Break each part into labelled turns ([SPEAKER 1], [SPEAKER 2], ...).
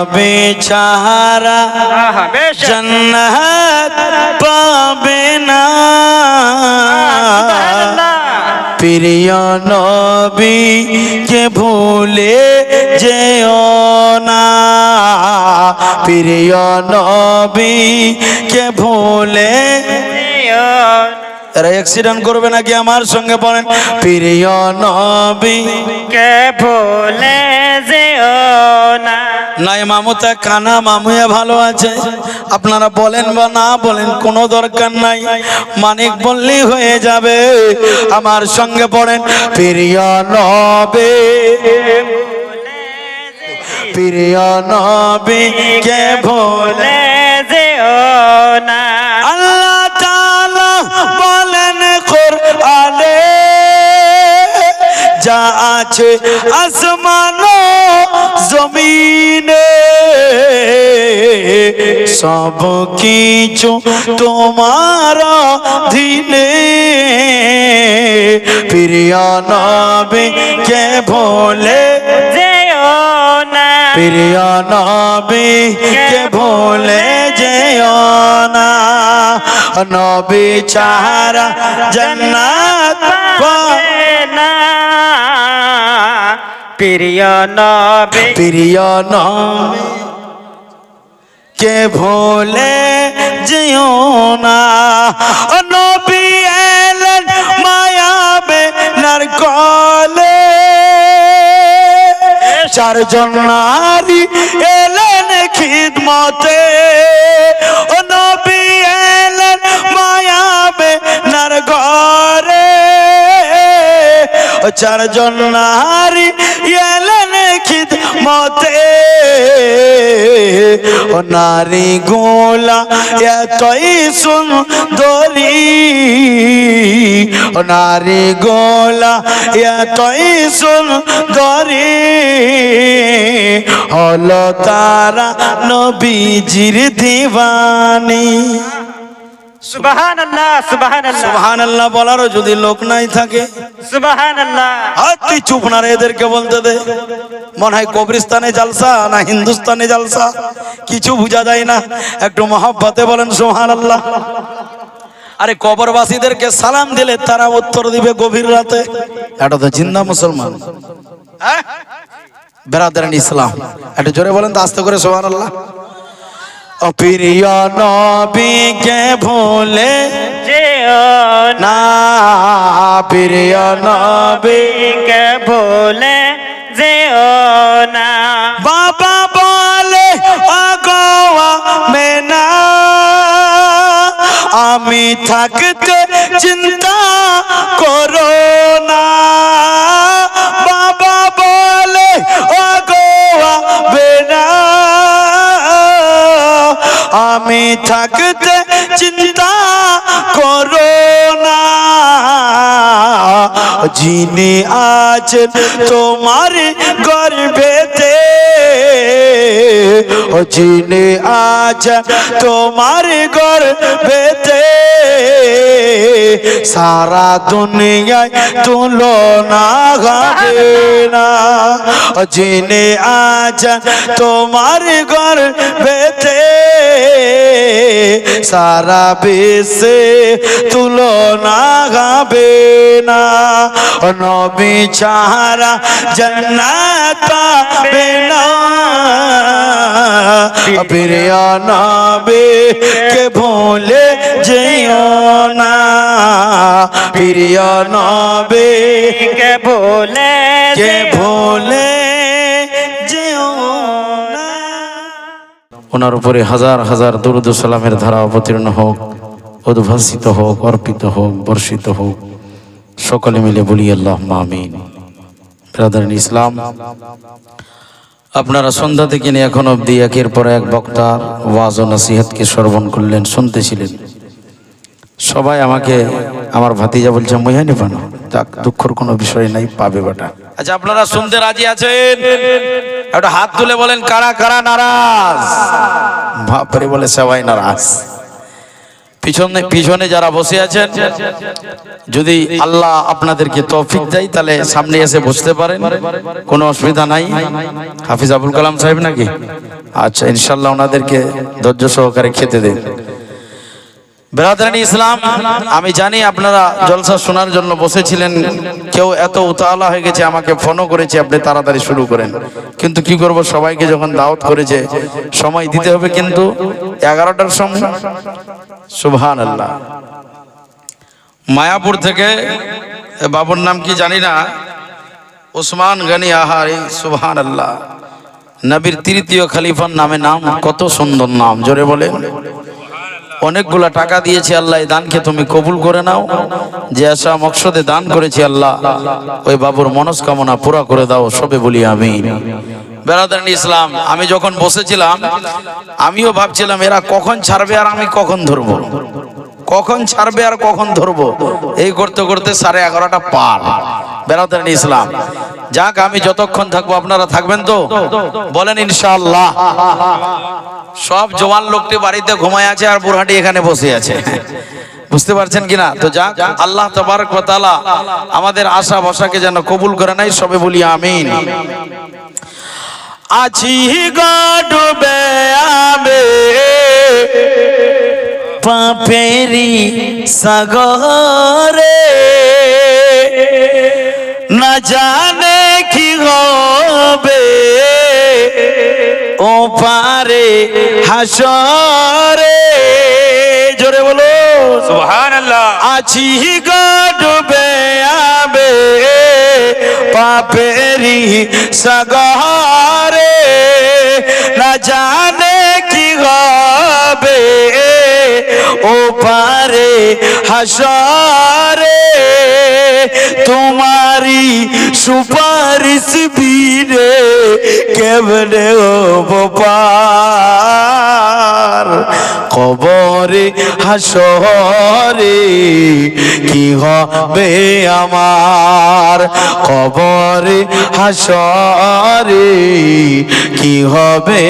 [SPEAKER 1] নবী চাহারা জন্নত পাবে না। প্রিয় নবী কে ভুলে যেও না। প্রিয় নবী কে ভুলে এরা অ্যাক্সিডেন্ট করবে নাকি আমার সঙ্গে বলেন? প্রিয় নবী
[SPEAKER 2] কে ভুলে যেও না।
[SPEAKER 1] নাই মামুতা কানা মামুয়া ভালো আছে। আপনারা বলেন বা না বলেন, কোনো দরকার নাই। মানিক বললেই হয়ে যাবে, আমার সঙ্গে পড়েন প্রিয় নবে। প্রিয় নবী কে ভোলে
[SPEAKER 2] যেও না।
[SPEAKER 1] আল্লাহ তাআলা বলেন, কোরআনে যা আছে আসমান জমিনে সব কিছু তোমার দিনে প্রিয় নবী কে ভোলে?
[SPEAKER 2] যেও না।
[SPEAKER 1] প্রিয় নবী কে ভুলে? যেও না। নবী চাহারা জন্নাত পাবে
[SPEAKER 2] না। প্রিয় নবী।
[SPEAKER 1] প্রিয় নবী, কে ভুলে যেও না। নবী এলেন মায়াবে নারকলে। চারজন নারী এলেন খিদমতে। ও চারজন নারী এলেন খিদমতে ও নারী গোলা এতই সুন্দরী। ও নারী গোলা এতই সুন্দরী। হলো তারা নবীজির দিবানী
[SPEAKER 2] সুবহানাল্লাহ সুবহানাল্লাহ।
[SPEAKER 1] সুবহানাল্লাহ বলারও যদি লোক নাই থাকে
[SPEAKER 2] সুবহানাল্লাহ।
[SPEAKER 1] আর তুই চুপ না রে এদেরকে বলতে দে। মনে হয় কবরিস্তানে জালসা না হিন্দুস্তানে জালসা কিছু বোঝা যায় না। একটু মহাব্বতে বলেন সোহান আল্লাহ আরে কবরবাসীদেরকে সালাম দিলে তারা উত্তর দিবে গভীর রাতে। এটা তো জিন্দা মুসলমান। হ্যাঁ? বেরাদারান ইসলাম। একটু জোরে বলেন তো আস্তে করে সোহান আল্লাহ ও প্রিয় নবীকে ভুলে
[SPEAKER 2] যেও না
[SPEAKER 1] প্রিয় নবী
[SPEAKER 2] কে ভুলে যেও না।
[SPEAKER 1] বাবা বলে অগোয়া মেনা আমি থাকতে চিন্তা করো না। আমি থাকতে চিন্তা করো না। যিনি আছেন তোমার গর্বেতে ও যিনি আছেন তোমার গর্বেতে সারা দুনিয়ায় তুলনা হবে না ও যিনি আছেন তোমার গর্বেতে সারা বিশ্বে তুলনা হবে না ও নবী চাহারা জন্নাত পাবে না। প্রিয় নবী কে ভুলে যেও না। প্রিয় নবী
[SPEAKER 2] কে ভুলে
[SPEAKER 1] কে ভুলে ওনার উপরে হাজার হাজার দুরুদ সালামের ধারা অবতীর্ণ হোক উদ্ভাসিত হোক অর্পিত হোক বর্ষিত হোক। সকলে মিলে বলি আল্লাহ মামিন ব্রাদার ইসলাম, আপনারা সন্ধ্যা থেকে নিয়ে এখন অবধি একের পর এক বক্তার ওয়াজ ও নাসিহাতকে শ্রবণ করলেন, শুনতেছিলেন। সবাই আমাকে, আমার ভাতিজা বলছে মহিয়ানি পানো যাক দুঃখর কোনো বিষয় নাই, পাবে বাটা। আচ্ছা আপনারা শুনতে রাজি আছেন? একটা হাত তুলে বলেন, কারা কারা নারাজ? বাপরে বলে সবাই নারাজ। পিছনে পিছনে যারা বসে আছেন, যদি আল্লাহ আপনাদেরকে তৌফিক দেয়, তাহলে সামনে এসে বসতে পারেন। কোনো অসুবিধা নাই। হাফিজ আবুল কালাম সাহেব নাকি? আচ্ছা ইনশাল্লাহ ওনাদেরকে ধৈর্য সহকারে খেতে দেন। বেরাদারানি ইসলাম, আমি জানি আপনারা জলসা শোনার জন্য বসেছিলেন, কেউ এত উতালা হয়ে গেছে, আমাকে ফোনও করেছে, আপনি তাড়াতাড়ি শুরু করেন। কিন্তু কি করব, সবাইকে যখন দাওয়াত করেছে, সময় দিতে হবে কিন্তু এগারোটার সময়। সুবহান আল্লাহ মায়াপুর থেকে বাবুর নাম কি জানি না, ওসমান গনি আহারি সুবহান আল্লাহ নবীর তৃতীয় খলিফার নামে নাম, কত সুন্দর নাম, জোরে বলেন। অনেকগুলা টাকা দিয়েছি আল্লাহ, এই দানকে তুমি কবুল করে নাও। যে আশা মকসদে দান করেছি আল্লাহ, ওই বাবুর মনস্কামনা পুরা করে দাও, সবে বলি আমি বেড়াদান ইসলাম, আমি যখন বসেছিলাম, আমিও ভাবছিলাম, এরা কখন ছাড়বে আর আমি কখন ধরবো? কখন ছাড়বে আর কখন ধরবো? এই করতে করতে সাড়ে এগারোটা পার। বেড়াতেন ইসলাম। যাক, আমি যতক্ষণ থাকব, আপনারা থাকবেন তো? বলেন ইনশাআল্লাহ। সব জওয়ান লোকটি বাড়িতে ঘুমায় আছে আর বুড়হাটি এখানে বসে আছে। বুঝতে পারছেন কিনা? তো যাক, আল্লাহ তবারক ওয়া আমাদের আশা ভরসাকে যেন কবুল করে নাই সবে বলি আমিন। আছি গডবে আবে পাপেরি সাগরে। না জানে কি হবে। ও পারে হাসরে। জোরে বলো।
[SPEAKER 2] সুবহানাল্লাহ।
[SPEAKER 1] আছি গডবে আবে। পাপেরি সাগরে। না জানে কি হবে। ও পারে হাসারে তোমারি সুপারিশ বীরে কেমনে ও পার কবরে, হাসরে, কি হবে আমার? কবরে, হাসরে, কি হবে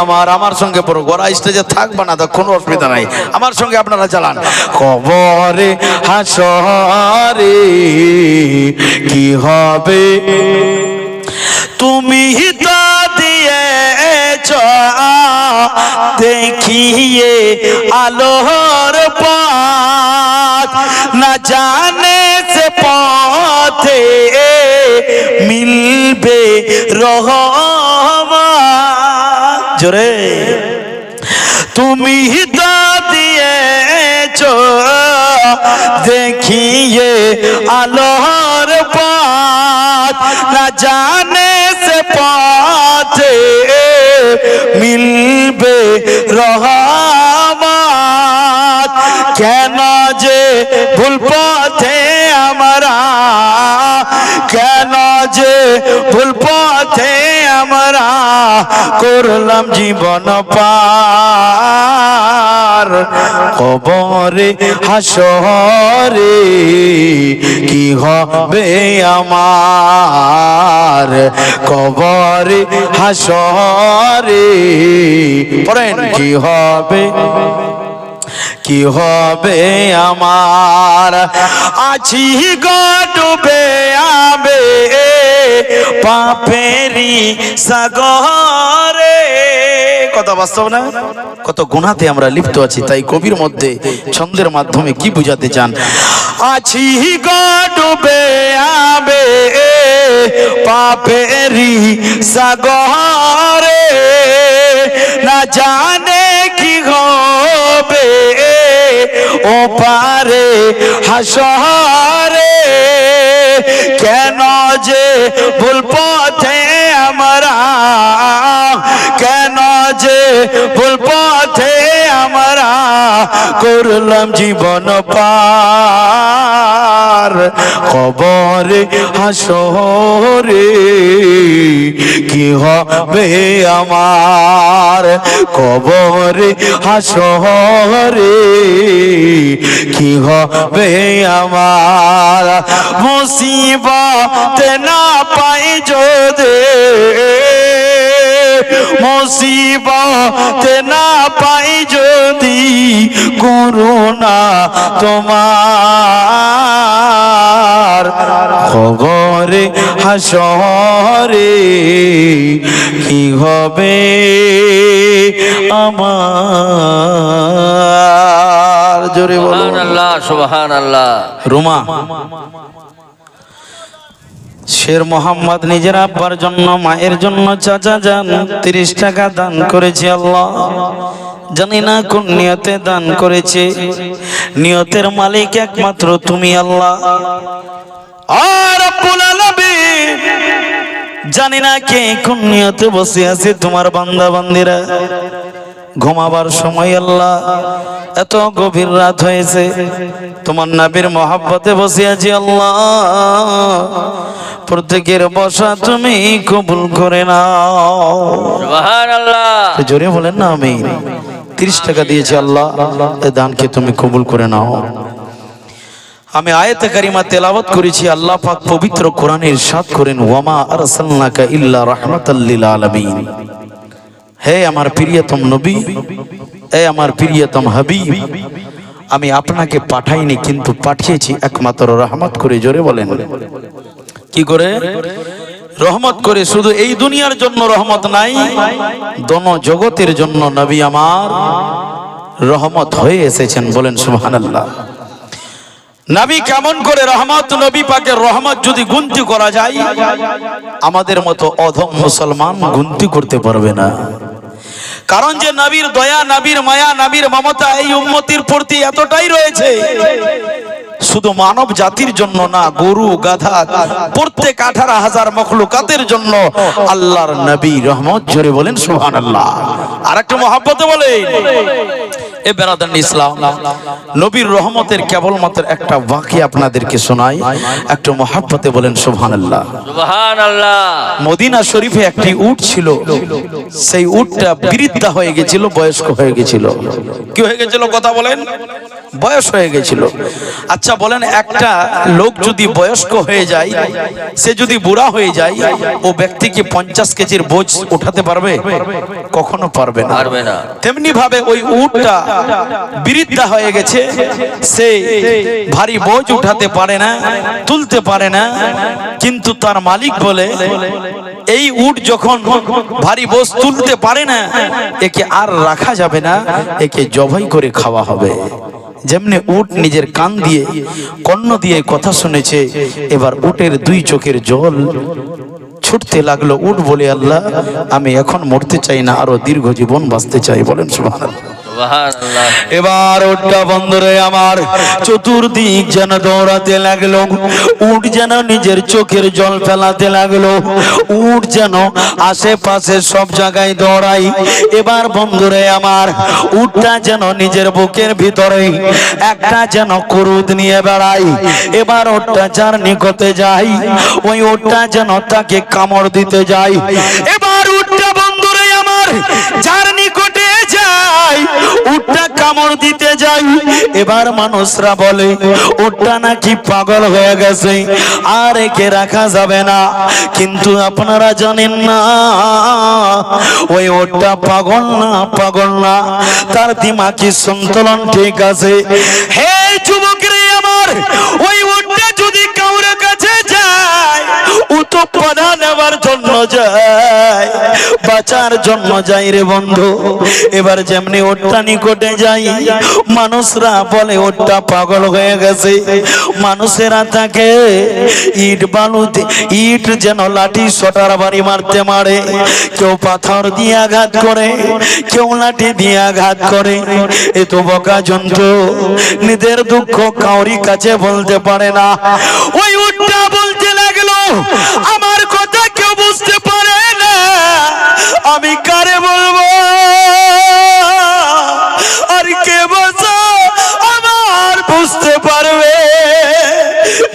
[SPEAKER 1] আমার? আমার সঙ্গে পুরো গোড়া স্টেজে থাকবে না তো, কোনো অসুবিধা নাই। আমার সঙ্গে আপনারা চালান। কবরে, হাসরে, কি হবে? তুমি তো দিয়েছ দেখিয়ে আলোর পথ, না জানে সে পথে মিলবে রহমা জোরে। তুমি তো দিয়েছ, দেখিয়ে আলোর পথ, না জানে মিলবে রহমত। কেন যে ভুল পথে আমরা কেন যে ভুল পথে করলাম জীবন পার। কবরে, হাসরে কি হবে আমার? কবরে, হাসরে পড়েন, কি হবে? কি হবে আমার? আছি গডবে আবে। পাপেরি সাগরে। কথা বাস্তব না? কত গুণাতে আমরা লিপ্ত আছি, তাই কবির মধ্যে ছন্দের মাধ্যমে কি বুঝাতে চান? আছি গডবে আবে পাপেরি সাগরে। না জানে কি হবে। ও পারে হাসরে, কেন যে ভুল পথে আমরা, কেন যে ভুল পথে আমরা করলাম জীবন পার কবরে হাসরে, কি হবে আমার কবরে হাসরে, কি হবে আমার মুসিবত না পাই যদি? মুসিবতে না পাই যদি করুণা তোমার। খবরে হাসরে কি হবে আমার? জোরে বলো।
[SPEAKER 3] সুবহান আল্লাহ সুবহান আল্লাহ
[SPEAKER 1] রুমা। শের মোহাম্মদ নিজের আব্বার জন্য, মায়ের জন্য চাচা যান, তিরিশ টাকা দান করেছে আল্লাহ। জানি না কোন নিয়তে দান করেছে। নিয়তের মালিক একমাত্র তুমি আল্লাহ। আর জানি না কে কোন নিয়তে বসে আছে তোমার বান্দা বান্দিরা ঘুমাবার সময় আল্লাহ এত গভীর রাত হয়েছে। তোমার নাবির মহাব্বতে বসে আছি আল্লাহ। প্রত্যেকের বসা তুমি কবুল করে নাও। জোরে বলেন না আমি তিরিশ টাকা দিয়েছি আল্লাহ এ দানকে তুমি কবুল করে নাও। আমি আয়াতে কারিমা তেলাওয়াত করেছি আল্লাহ পাক পবিত্র কোরআনের সাত করেন ওয়ামা আরসালনাকা ইল্লা রাহমাতাল লিল আলামিন। হে আমার প্রিয়তম নবী, হে আমার প্রিয়তম হাবিব, আমি আপনাকে পাঠাইনি, কিন্তু পাঠিয়েছি একমাত্র রহমত করে জোরে বলেন। কি করে? রহমত করে শুধু এই দুনিয়ার জন্য রহমত নাই, দন জগতের জন্য নবী আমার রহমত হয়ে এসেছেন বলেন সুবহানাল্লাহ। নবী কেমন করে রহমত, নবী পাকের রহমত যদি গুনতি করা যায়, আমাদের মতো অধম মুসলমান গুনতি করতে পারবে না। কারণ যে নবীর দয়া, নবীর মায়া, নবীর মমতা এই উন্মতির প্রতি এতটাই রয়েছে। শুধু মানব জাতির জন্য না, গরু, গাধা, প্রত্যেক আঠারো হাজার মখলুকাতের জন্য আল্লাহর নবী রহমত। জোরে বলেন সুহান আল্লাহ আর একটা মহাব্বতে বলেন। এ বেরাদান ইসলাম নবীর রহমতের কেবলমাত্র একটা বাকি আপনাদেরকে শোনাই একটু মহাব্বতে বলেন সুবহান আল্লাহ মদিনা শরীফে একটি উট ছিল সেই উটটা বৃদ্ধা হয়ে গেছিল বয়স্ক হয়ে গেছিল। কি হয়ে গেছিল কথা বলেন? বয়স হয়ে গেছিল। আচ্ছা বলেন একটা লোক যদি বয়স্ক হয়ে যায় সে যদি বুড়া হয়ে যায় ও ব্যক্তি কি পঞ্চাশ কেজির বোঝ উঠাতে পারবে? কখনো পারবে না।
[SPEAKER 3] পারবে না।
[SPEAKER 1] তেমনি ভাবে ওই উটটা বৃদ্ধা হয়ে গেছে। সে ভারী বোঝ উঠাতে পারে না, তুলতে পারে না। কিন্তু তার মালিক বলে, এই উট যখন ভারী বোঝ তুলতে পারে না, একে আর রাখা যাবে না, একে জবাই করে খাওয়া হবে। যেমনি উট নিজের কান দিয়ে, কর্ণ দিয়ে কথা শুনেছে, এবার উটের দুই চোখের জল ছুটতে লাগল। উঠ বলে, আল্লাহ, আমি এখন মরতে চাই না, আরও দীর্ঘ জীবন বাঁচতে চাই। বলেন, সুবহানাল্লাহ। এবার ওটা বন্ধরে আমার। চতুর্দিক যেন দৌড়াতে লাগল। উট যেন নিজের চোখের জল ফেলাতে লাগল। উট যেন আশেপাশে সব জায়গায় দৌড়াই। এবার বন্ধুরে আমার। উটটা যেন নিজের বুকের ভিতরে একটা যেন কুরুদ নিয়ে বেড়াই। এবার ওটা যার নিকটে যাই। ওই ওটা যেন তাকে কামড় দিতে যাই। এবার উটটা বন্ধুরে আমার। যাই, উটটা কামড় দিতে যাই। এবার মানুষরা বলে, উটটা নাকি পাগল হয়ে গেছে, আর একে রাখা যাবে না। কিন্তু আপনারা জানেন না, ওই ওটটা পাগল না পাগল না। তার দিমাকি সন্তুলন ঠিক আছে। হে যুবক রে আমার, ওই ওটটা যদি কাউরে কাছে যায় ও তো পানা নেবার জন্য যায়। বাঁচার জন্য যাই রে বন্ধু। এবার যেমনি ওটটা নিকটে যাই, মানুষরা বলে ওটটা পাগল হয়ে গেছে। মানুষেরা তাকে ইট বালুতে, ইট যেন লাঠি সটার বাড়ি মারতে মারে। কেউ পাথর দিয়ে আঘাত করে, কেউ লাঠি দিয়ে আঘাত করে। এ তো বকা জন্তু, নিজের দুঃখ কাউরি কাছে বলতে পারে না। ওই উটটা বলতে লাগল, আমার কথা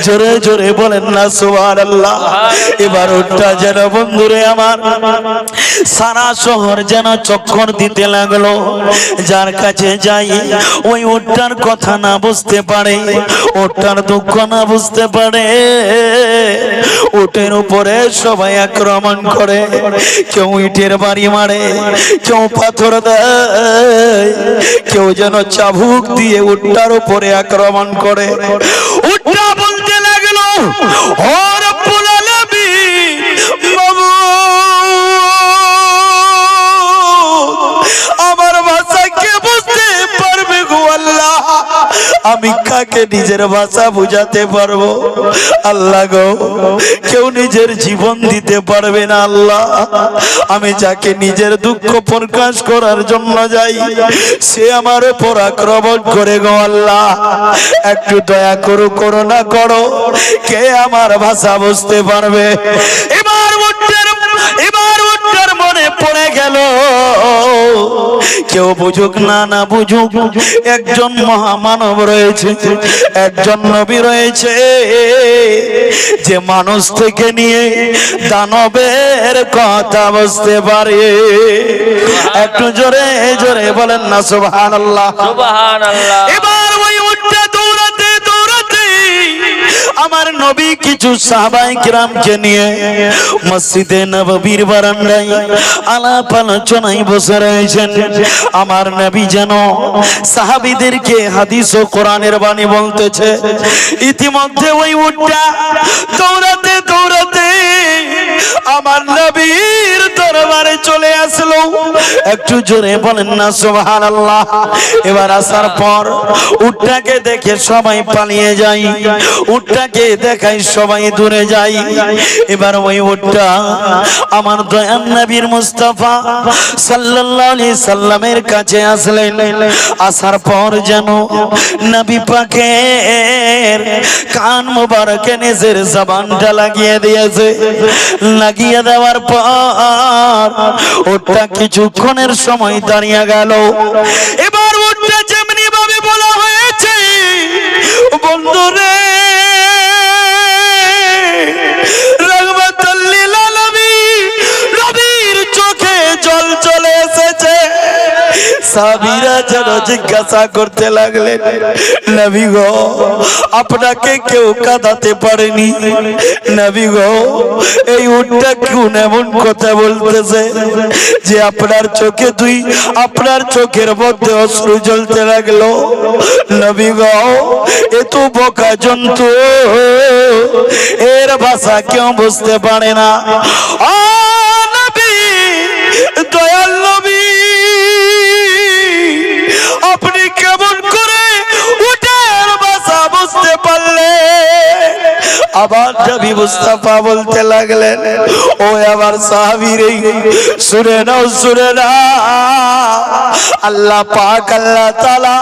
[SPEAKER 1] জোরে জোরে বলেন না সুবার আল্লাহ এবার ওটা যেন বন্ধুরে আমার। সারা শহর যেন চক্কর দিতে লাগল। যার কাছে যাই ওই ওটার কথা না বুঝতে পারে ওটার দুঃখ না বুঝতে পারে। ওটের উপরে সবাই আক্রমণ করে। কেউ ইটের বাড়ি মারে কেউ পাথর দেয় কেউ যেন চাবুক দিয়ে উটটার উপরে আক্রমণ করে। উটটা ও আমি কাকে নিজের ভাষা বুঝাতে পারব? আল্লাহ গো, কেউ নিজের জীবন দিতে পারবে না আল্লাহ। আমি যাকে নিজের দুঃখ প্রকাশ করার জন্য যাই, সে আমার উপর আক্রমণ করে গো আল্লাহ। একটু দয়া করো করোনা করো, কে আমার ভাষা বুঝতে পারবে? এবার উঠতের এবার উঠতের মনে পড়ে গেল। কেউ বুঝুক না না বুঝুক একজন মহামানব রয়েছে একজন নবী রয়েছে। যে মানুষ থেকে নিয়ে দানবের কথা বুঝতে পারে। একটু জোরে জোরে বলেন না সুবহানাল্লাহ।
[SPEAKER 3] সুবহান আল্লাহ
[SPEAKER 1] এবার আমার নবী কিছু সাহাবাই গ্রামকে নিয়ে মসজিদে নববীর বারান্দায় আলাপ আলোচনায় বসে রয়েছেন। আমার নবী যেন সাহাবিদেরকে হাদিস ও কোরআনের বাণী বলতেছে। ইতিমধ্যে ওই উঠটা দৌড়াতে দৌড়াতে আমার নবীর আসলো একটু জোরে বলেন না সুবহান আল্লাহ এবার আসার পর উটটাকে দেখে সবাই পালিয়ে যাই, উটটাকে দেখাই সবাই দূরে যাই। এবার ওই উটটা আমার দয়ান নবীর মুস্তাফা সাল্লাল্লাহু আলাইহি সাল্লামের কাছে আসলেন। আসার পর যেন নবী পাকের কান মোবারকে নিজের জবানটা লাগিয়ে দিয়েছে। লাগিয়ে দেওয়ার পর ওটা কিছুক্ষণের সময় দাঁড়িয়ে গেল। এবার উঠতে যেমনি ভাবে বলা হয়েছে বন্ধুরে সাবিরা যেন জিজ্ঞাসা করতে লাগলেন, নবী গো, আপনাকে কেউ কাঁদাতে পারেনি। নবী গো, এই উটটা কোন এমন কথা বলতেছে যে আপনার চোখে দুই, আপনার চোখের মধ্যে অশ্রু জ্বলতে লাগল? নবী গো, এ তো বোকা জন্তু। এর ভাষা কেউ বুঝতে পারে না। দয়াল আপনি কেমন করে উটের ভাষা বুঝতে পারলে? আবার নবী মুস্তাফা বলতে লাগলেন ও আমার সাহাবীর এই শুনে নাও শুনে নাও। আল্লাহ পাক আল্লাহ তাআলা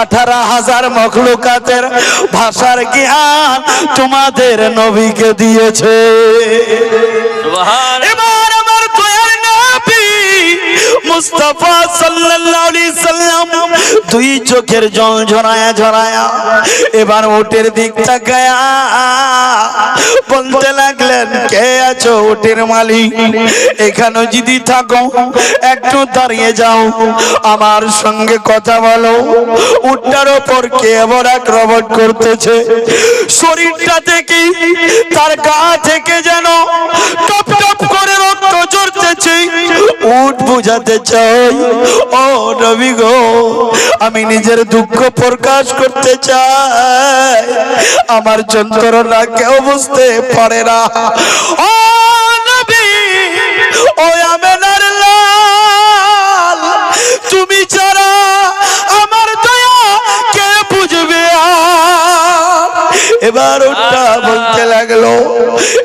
[SPEAKER 1] আঠারো হাজার মখলুকাতের ভাষার জ্ঞান তোমাদের নবীকে দিয়েছে।
[SPEAKER 3] সুবহান
[SPEAKER 1] মুস্তাফা সাল্লাল্লাহু আলাইহি সাল্লাম দুই চোখের জল ঝরায়া ঝরায়া এবার ওটের দিক তাকায়া বলতে লাগলেন, কে আছো ওটের মালিক? এখানে যদি থাকো, একটু দাঁড়িয়ে যাও, আমার সঙ্গে কথা বলো। উটটার ওপর কে আবার আক্রমণ করতেছে? শরীরটা থেকে তার গা থেকে যেন বুঝাতে চাই। ও নবী গো, আমি নিজের দুঃখ প্রকাশ করতে চাই। আমার যন্ত্রণা কেউ বুঝতে পারে না। ও নবী, ও আমেনার এবার ওটা বলতে লাগল।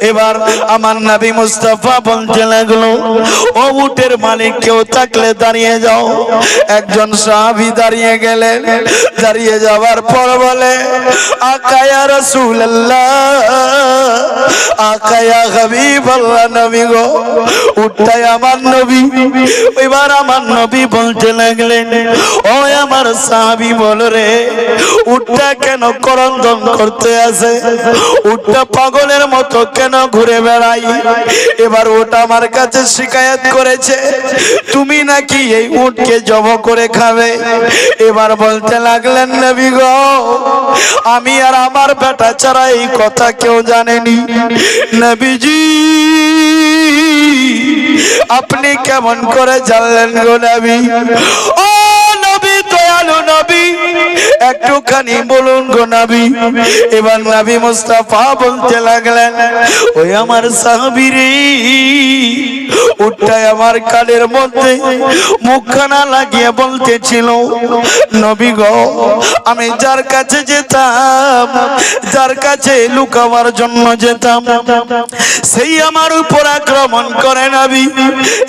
[SPEAKER 1] এবার আমার নবী মুস্তাফা বলতে লাগল ও উটের মালিক কেউ থাকলে দাঁড়িয়ে যাও। একজন সাহাবি দাঁড়িয়ে গেলেন দাঁড়িয়ে যাওয়ার পর বলে আকায়া রসুল আকায়া হাবিব আল্লাহ নবী গো উঠটাই আমার নবী। এবার আমার নবী বলতে লাগলেন ও আমার সাহাবি বল রে উঠটা কেন করন্দন করতে আসে উঠটা পাগলের মতো কেন ঘুরে বেড়াই? এবার ওটা আমার কাছে শিকায়ত করেছে। তুমি নাকি এই উটকে জব করে খাবে? এবার বলতে লাগলেন, নবী গো, আমি আর আমার বেটা ছাড়া এই কথা কেউ জানেনি। নবীজি, আপনি কেমন করে জানলেন গো নবী? ও নবী, দয়ালু নবী একটুখানি বলুন গো নবী। এবার নবী মুস্তাফা বলতে লাগলেন, ওই আমার সাহাবীরে উঠটাই আমার মধ্যে মুখখানা লাগিয়ে বলতেছিল, নবী গো, আমি যার কাছে যেতাম, যার কাছে লুকাবার জন্য যেতাম, সেই আমার উপর আক্রমণ করে নবী।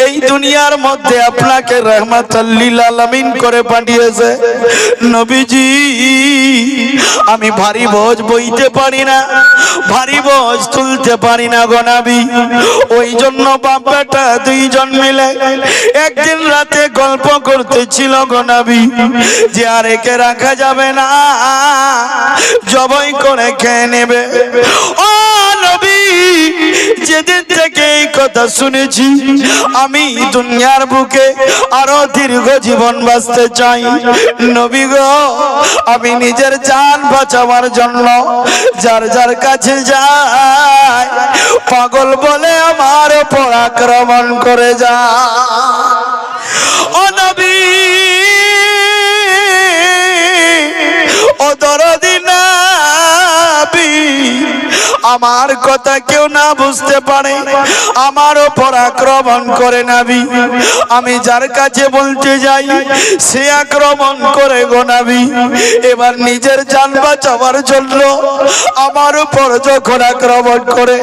[SPEAKER 1] এই দুনিয়ার মধ্যে আপনাকে রহমাতাল্লিল আলামিন করে পাঠিয়েছে। নবীজি আমি ভারী বোঝ বইতে পারি না, ভারী বোঝ তুলতে পারি না গো নবী। ওই জন্য বাপ বেটা দুইজন মিলে একদিন রাতে গল্প করতেছিল গো নবী, যে আর একে রাখা যাবে না, জবাই করে খেয়ে নেবে। ও নবী, যেদিন থেকে এই কথা শুনেছি, আমি দুনিয়ার বুকে আরও দীর্ঘ জীবন বাঁচতে চাই। নবী গো আমি নিজের জান বাঁচাবার জন্য যার যার কাছে যাই, পাগল বলে আমার উপর আক্রমণ করে যা। ও নবী, ও দরদি নাবি আমার কথা কেউ না বুঝতে পারে। আমার ওপর আক্রমণ করে নাবি। আমি যার কাছে বলতে যাই, সে আক্রমণ করে গো নাবি। এবার নিজের জান বাঁচাবার জন্য আমার উপর যখন আক্রমণ করে,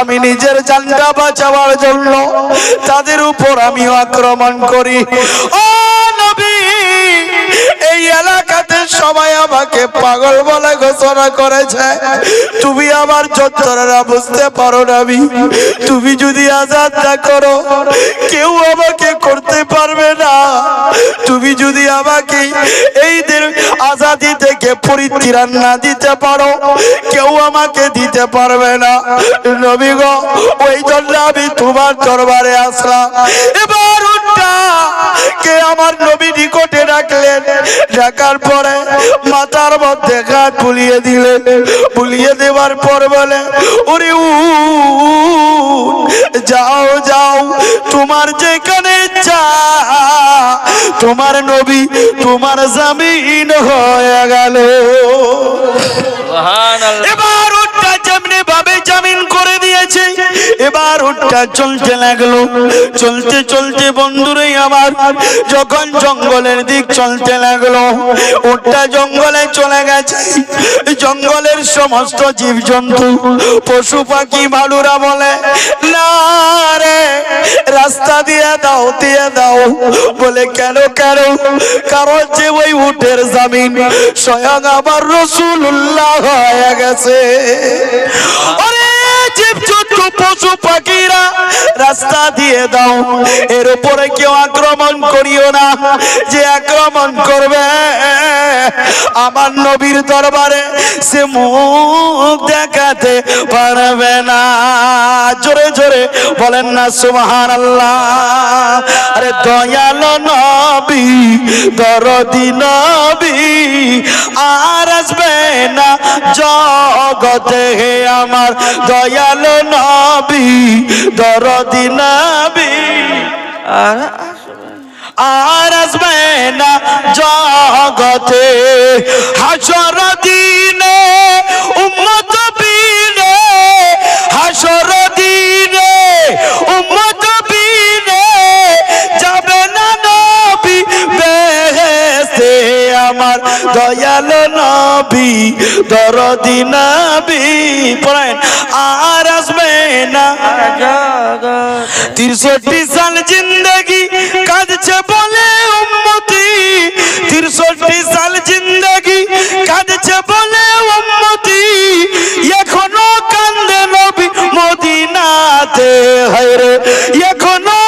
[SPEAKER 1] আমি নিজের জানটা বাঁচাবার জন্য তাদের উপর আমিও আক্রমণ করি। ও এই এলাকাতে সবাই আমাকে পাগল বলে ঘোষণা করেছে। তুমি আমার চত্বরেরা বুঝতে পারো নবী তুমি যদি আজাদ না করো, কেউ আমাকে করতে পারবে না। তুমি যদি আমাকে এই আজাদি থেকে পরিত্রাণ না দিতে পারো, কেউ আমাকে দিতে পারবে না। নবী গো, ওই জন্য আমি তোমার দরবারে আসলাম। এবার উঠটা কে আমার নবী নিকটে রাখলেন? ডাকার পরে মাথার মধ্যে গাছ বুলিয়ে দিলেন। বুলিয়ে দেওয়ার পর বলে ওরে উ যাও যাও তোমার যেখানে ইচ্ছা তোমার নবী তোমার জামিন হয়ে গেল। এবার উটটা যেমনি ভাবে দিয়েছে এবার উটটা চলতে লাগল। চলতে চলতে বন্ধুরে আমার, যখন জঙ্গলের দিক চলতে লাগল, উটটা জঙ্গলে চলে গেছে। জঙ্গলের সমস্ত জীবজন্তু, পশু পাখি, ভালুরা বলে, না রাস্তা দিয়ে দাও দিয়ে দাও। বলে, কেন কেন? কারণ যে ওই উটের জামিন স্বয়ং আবার রসুল্লাহ হয়ে গেছে। ওরে জীবজন্তু পশু, পাখিরা, রাস্তা দিয়ে দাও। এর উপরে কেউ আক্রমণ করিও না। যে আক্রমণ করবে আমার নবীর দরবারে সে মুখ দেখাতে পারবে না। জোরে জোরে বলেন না সুবহান আল্লাহ আরে দয়াল নবী, দরদি নবী, আর আসবে না জগতে হে আমার দয়াল নবী, দরদি নবী।
[SPEAKER 3] আর
[SPEAKER 1] আর আসবে জগতে। হাসর দিনে উম্মত বিনে হাসর আমার দয়াল নবী, দরদি নবী, পড়েন, আর আসবে না। তিরষট্টি সাল জিন্দগি কাঁদছে বলে উম্মতি। তিরষট্টি সাল জিন্দগি সকলে উম্মতি। এখনও কান্দে নবী মদিনাতে, হায়রে, এখনও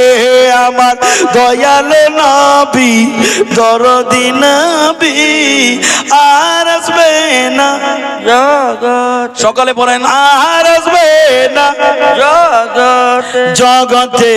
[SPEAKER 1] মদিনাতে আমার দয়াল নবী দরদি নবী আর আসবে না। সকালে পড়েন আর আসবে না।
[SPEAKER 2] জগতে।
[SPEAKER 1] জগতে